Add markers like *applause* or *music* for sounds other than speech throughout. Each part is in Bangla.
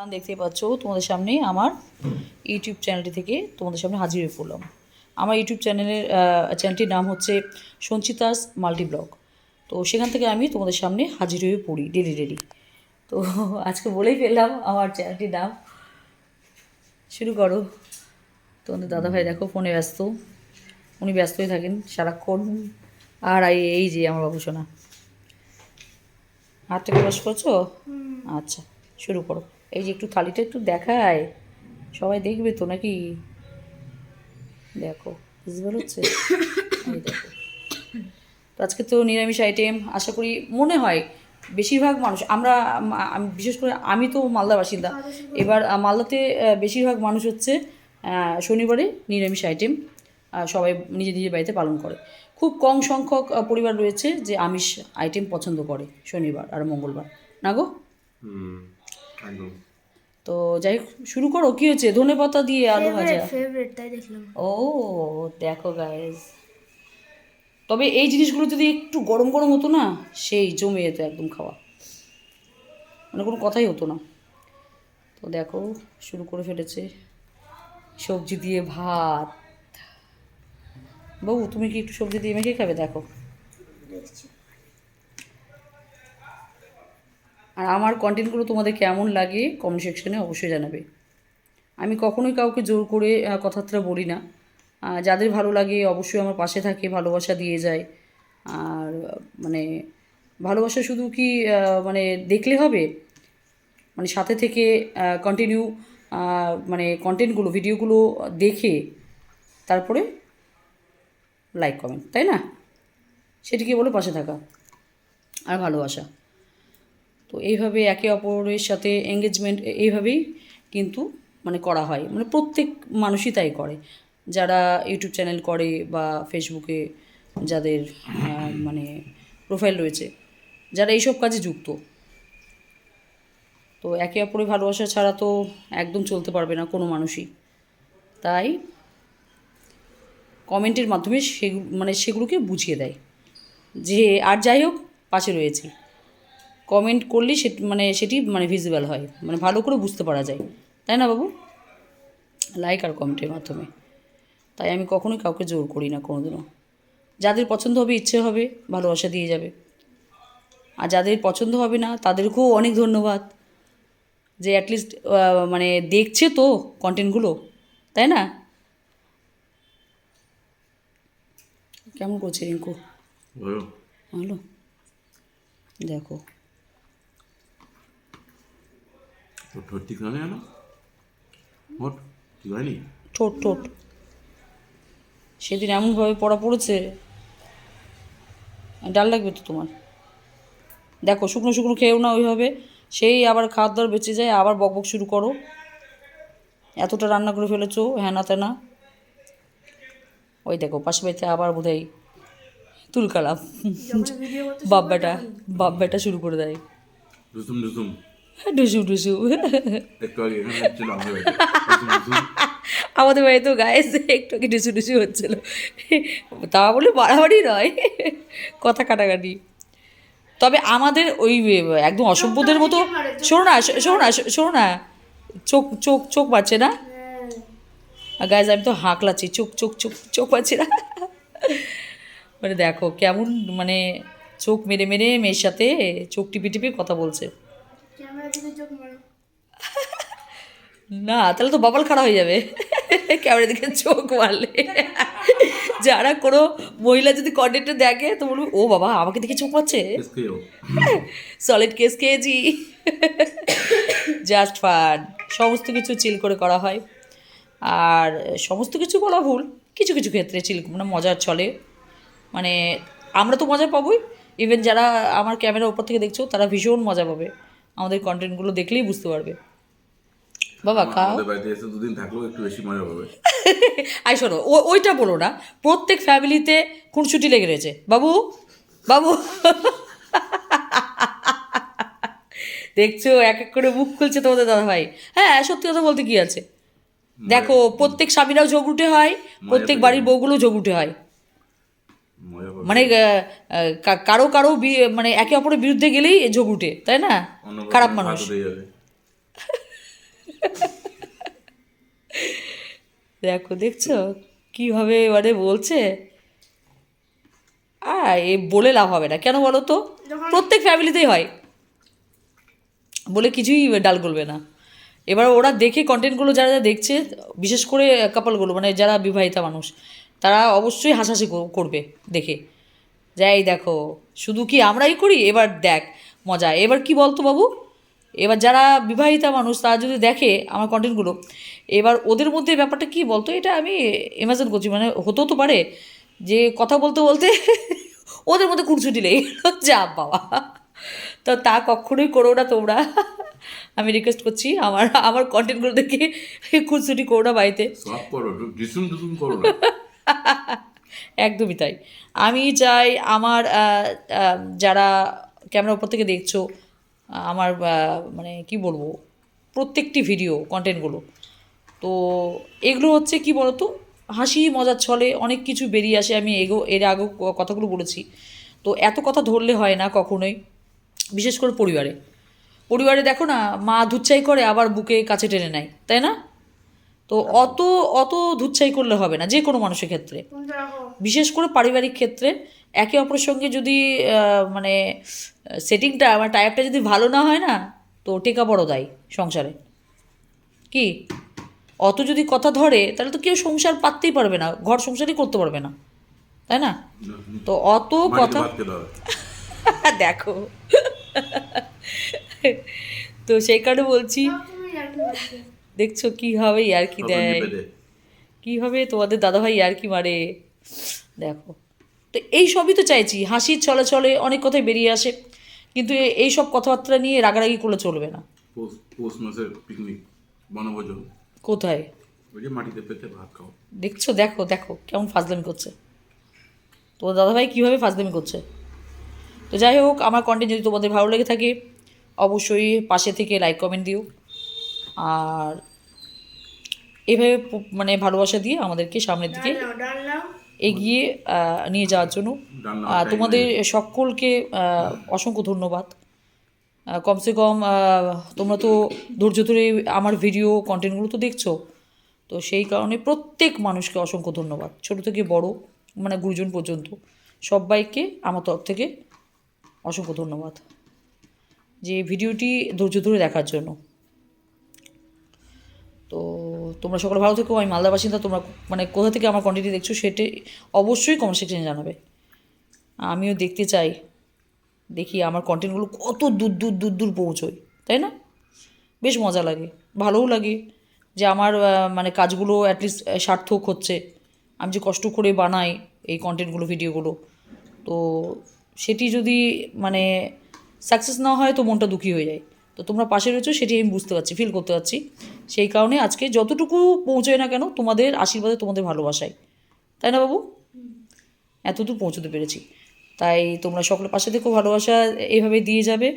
গান দেখতে পাচ্ছ তোমাদের সামনে আমার ইউটিউব চ্যানেলটি থেকে তোমাদের সামনে হাজির হয়ে পড়লাম। আমার ইউটিউব চ্যানেলের চ্যানেলটির নাম হচ্ছে সঞ্চিতাস মাল্টি ব্লগ তো সেখান থেকে আমি তোমাদের সামনে হাজির হয়ে পড়ি ডেলি ডেলি তো আজকে বলেই ফেললাম আমার চ্যানেলটির নাম। শুরু করো। তোমাদের দাদাভাই দেখো ফোনে ব্যস্ত। উনি ব্যস্তই থাকেন সারাক্ষণ। আর এই- এই যে আমার বাবু সোনা। হাতটাকে বস করছ? আচ্ছা শুরু করো। এই যে একটু থালিটা একটু দেখায়। সবাই দেখবে তো নাকি? দেখো, বুঝতে হচ্ছে তো আজকে তো নিরামিষ আইটেম আশা করি মনে হয় বেশিরভাগ মানুষ, আমরা বিশেষ করে আমি তো মালদা বাসিন্দা। এবার মালদাতে বেশিরভাগ মানুষ হচ্ছে শনিবারে নিরামিষ আইটেম সবাই নিজে নিজের বাড়িতে পালন করে। খুব কম সংখ্যক পরিবার রয়েছে যে আমিষ আইটেম পছন্দ করে শনিবার আর মঙ্গলবার। না গো? তো যাই শুরু করো কি হয়েছে? ধনে পাতা দিয়ে আলু ভাজা? ও দেখো গাইজ তবে এই জিনিসগুলো যদি একটু গরম গরম হতো না সেই জমে যেত একদম খাওয়া। মানে কোনো কথাই হতো না। তো দেখো শুরু করে ফেলেছে। সবজি দিয়ে ভাত। বাবু তুমি কি একটু সবজি দিয়ে মেখে খাবে? দেখো। আর আমার কন্টেন্টগুলো তোমাদের কেমন লাগে কমেন্ট সেকশনে অবশ্যই জানাবে। আমি কখনোই কাউকে জোর করে কথাবার্তা বলি না। যাদের ভালো লাগে অবশ্যই আমার পাশে থাকে, ভালোবাসা দিয়ে যায়। আর মানে ভালোবাসা শুধু কি মানে দেখলে হবে? মানে সাথে থেকে কন্টিনিউ মানে কন্টেন্টগুলো ভিডিওগুলো দেখে তারপরে লাইক কমেন্ট তাই না? সেটিকে বলে পাশে থাকা আর ভালোবাসা। তো এইভাবে একে অপরের সাথে এঙ্গেজমেন্ট এইভাবেই কিন্তু মানে করা হয়। মানে প্রত্যেক মানুষই তাই করে। যারা ইউটিউব চ্যানেল করে বা ফেসবুকে যাদের মানে প্রোফাইল রয়েছে, যারা এইসব কাজে যুক্ত। তো একে অপরের ভালোবাসা ছাড়া তো একদম চলতে পারবে না কোনো মানুষই। তাই কমেন্টের মাধ্যমে সেগুলো মানে সেগুলোকে বুঝিয়ে দেয়। যে আর যাই হোক, পাশে রয়েছে। কমেন্ট করলেই সে মানে সেটি মানে ভিজিবল হয়। মানে ভালো করে বুঝতে পারা যায়। তাই না বাবু? লাইক আর কমেন্টের মাধ্যমে। তাই আমি কখনোই কাউকে জোর করি না কোনোদিনও। যাদের পছন্দ হবে ইচ্ছে হবে ভালোবাসা দিয়ে যাবে। আর যাদের পছন্দ হবে না তাদেরকেও অনেক ধন্যবাদ। যে অ্যাটলিস্ট মানে দেখছে তো কন্টেন্টগুলো তাই না? কেমন করছে রিঙ্কু? ভালো। দেখো। তোর ঠোঁট ঠিক না জানো মোট ঠিক হয়নি? ঠোঁট ঠোঁট। সেদিন এমনভাবে পড়া পড়েছে। ডাল লাগবে তো তোমার? দেখো শুকনো শুকনো খেয়েও না ওইভাবে। সেই আবার খাওয়ার দাওয়ার বেঁচে যায় আবার বকবক শুরু করো। এতটা রান্না করে ফেলেছো হ্যানা ত্যানা ওই দেখো পাশে বাড়িতে আবার বোধ হয় তুলকালাম বাপ বেটা বাপ বেটা শুরু করে দেয়। ডুসু ডুসু আমাদের বাড়িতে। রুসুম রুসুম আমাদের বাড়ি তো গায়ে একটু কি ডুসু ডুসু হচ্ছিল। তা বলে বাড়াবাড়ি নয়। কথা কাটাকাটি। তবে আমাদের ওই একদম অসভ্যদের মতো শোনো না শোনো না শোনো না। চোখ চোখ চোখ পাচ্ছে না? আর গায়ে আমি তো হাঁকলাচ্ছি। চোখ চোখ চোখ চোখ পাচ্ছি না। মানে দেখো কেমন মানে চোখ মেরে মেরে মেয়ের সাথে চোখ টিপে টিপে কথা বলছে ক্যামেরা দিকে চোখ মারো না তাহলে তো বাবাল খারাপ হয়ে যাবে। ক্যামেরা দিকে চোখ মারলে। যারা কোনো মহিলা যদি কন্টেন্টে দেখে তো বলবে ও বাবা আমাকে দেখে চোখ মারছে? সলিড কেস খেয়েছি। জাস্ট ফান সমস্ত কিছু চিল করে করা হয়। আর সমস্ত কিছু বলা ভুল। কিছু কিছু ক্ষেত্রে চিল মানে মজার চলে। মানে আমরা তো মজা পাবোই। ইভেন যারা আমার ক্যামেরার উপর থেকে দেখছ তারা ভীষণ মজা পাবে। আমাদের কন্টেন্টগুলো দেখলেই বুঝতে পারবে। বাবা খাও বাড়িতে এসে দুদিন থাকলেও একটু বেশি মজা পাবে। *laughs* আই শোনো ওইটা বলো না প্রত্যেক ফ্যামিলিতে খুনসুটি লেগে রয়েছে। বাবু বাবু। *laughs* দেখছ এক এক করে মুখ খুলছে তোমাদের দাদা ভাই হ্যাঁ সত্যি কথা বলতে কি আছে? দেখো প্রত্যেক স্বামীরাও ঝগড়ুটে হয় প্রত্যেক বাড়ির বউগুলো ঝগড়ুটে হয়। মানে কারও কারও মানে একে অপরের বিরুদ্ধে গেলেই যোগ উঠে তাই না? খারাপ মানুষ। দেখো দেখছ কীভাবে মানে বলছে? আর এ বলে লাভ হবে না। কেন বলো তো? প্রত্যেক ফ্যামিলিতেই হয়। বলে কিছুই ডাল গলবে না। এবার ওরা দেখে কন্টেন্টগুলো যারা যারা দেখছে বিশেষ করে কাপালগুলো মানে যারা বিবাহিতা মানুষ তারা অবশ্যই হাসাহাসি করবে দেখে। যাই দেখো শুধু কি আমরাই করি? এবার দেখ মজা। এবার কি বলতো বাবু? এবার যারা বিবাহিতা মানুষ তারা যদি দেখে আমার কন্টেন্টগুলো এবার ওদের মধ্যে ব্যাপারটা কি বলতো? এটা আমি ইমাজিন করছি মানে হতেও তো পারে যে কথা বলতে বলতে *laughs* ওদের মধ্যে খুনসুটি লেগে *laughs* যা বাবা। তো তা কখনোই করো না তোমরা। *laughs* আমি রিকোয়েস্ট করছি আমার আমার কন্টেন্টগুলো দেখে খুনসুটি করো না বাড়িতে। করো ডিসুম ডিসুম করো না। *laughs* একদমই তাই। আমি চাই আমার যারা ক্যামেরার উপর থেকে দেখছ আমার মানে কি বলব, প্রত্যেকটি ভিডিও কন্টেন্টগুলো তো এগুলো হচ্ছে কি বলতো, হাসি মজার ছলে অনেক কিছু বেরিয়ে আসে, আমি এগো, এর আগেও কথাগুলো বলেছি। তো এত কথা ধরলে হয় না কখনোই, বিশেষ করে পরিবারে। পরিবারে দেখো না, মা ধুচ্ছাই করে আবার বুকে কাছে টেনে নেয়, তাই না? তো অত অত ধুচ্ছাই করলে হবে না যে কোনো মানুষের ক্ষেত্রে। বিশেষ করে পারিবারিক ক্ষেত্রে একে অপরের সঙ্গে যদি মানে সেটিংটা মানে টাইপটা যদি ভালো না হয় না তো টেকা বড় দায় সংসারে। কি? অত যদি কথা ধরে তাহলে তো কেউ সংসার পাততেই পারবে না ঘর সংসারই করতে পারবে না তাই না? তো অত কথা *laughs* দেখো। তো সেই কারণে বলছি দেখছ কী হবে আর কি দেয়। কী হবে? তোমাদের দাদাভাই আর কি মারে? দেখো। তো এই সবই তো চাইছি হাসির চলে চলে অনেক কথাই বেরিয়ে আসে কিন্তু এই সব কথাবার্তা নিয়ে রাগারাগি করলে চলবে না। পৌষ পৌষ মাসের পিকনিক বনভোজন। কোথায়? ওই যে মাটিতে পেতে ভাত খাও। দেখছ দেখো দেখো কেমন ফাজলামি করছে। তোমার দাদাভাই কীভাবে ফাজলামি করছে? তো যাই হোক আমার কন্টেন্ট যদি তোমাদের ভালো লেগে থাকে অবশ্যই পাশে থেকে লাইক কমেন্ট দিও। আর এভাবে মানে ভালোবাসা দিয়ে আমাদেরকে সামনের দিকে এগিয়ে নিয়ে যাওয়ার জন্য। তোমাদের সকলকে অসংখ্য ধন্যবাদ। কমসে কম তোমরা তো ধৈর্য ধরে আমার ভিডিও কন্টেন্টগুলো তো দেখছ। তো সেই কারণে প্রত্যেক মানুষকে অসংখ্য ধন্যবাদ। ছোট থেকে বড় মানে গুরুজন পর্যন্ত। সবাইকে আমার তরফ থেকে অসংখ্য ধন্যবাদ। যে ভিডিওটি ধৈর্য ধরে দেখার জন্য। তো তোমরা সকলে ভালো থেকো, আমি মালদা বাসিন্দা, তোমরা মানে কোথা থেকে আমার কন্টেন্টটি দেখছ সেটি অবশ্যই কমেন্ট সেকশনে জানাবে। আমিও দেখতে চাই, দেখি আমার কন্টেন্টগুলো কত দূর দূর দূর দূর পৌঁছোয়, তাই না? বেশ মজা লাগে, ভালোও লাগে যে আমার মানে কাজগুলো অ্যাটলিস্ট সার্থক হচ্ছে। আমি যে কষ্ট করে বানাই এই কন্টেন্টগুলো ভিডিওগুলো তো সেটি যদি মানে সাকসেস না হয় তো মনটা দুঃখী হয়ে যায়। তো তোমরা পাশে রয়েছো, সেটি আমি বুঝতে পারছি ফিল করতে পারছি। সেই কারণে আজকে যতটুকু পৌঁছয় না কেন, তোমাদের আশীর্বাদে তোমাদের ভালোবাসায়। তাই না বাবু? এতদূর পৌঁছতে পেরেছি। তাই তোমরা সকলের পাশে দেখো ভালোবাসা এইভাবে দিয়ে যাবে।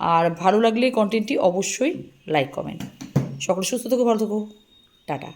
আর ভালো লাগলে কন্টেন্টটি অবশ্যই লাইক কমেন্ট সকলে সুস্থ থেকো, ভালো থেকো। টাটা।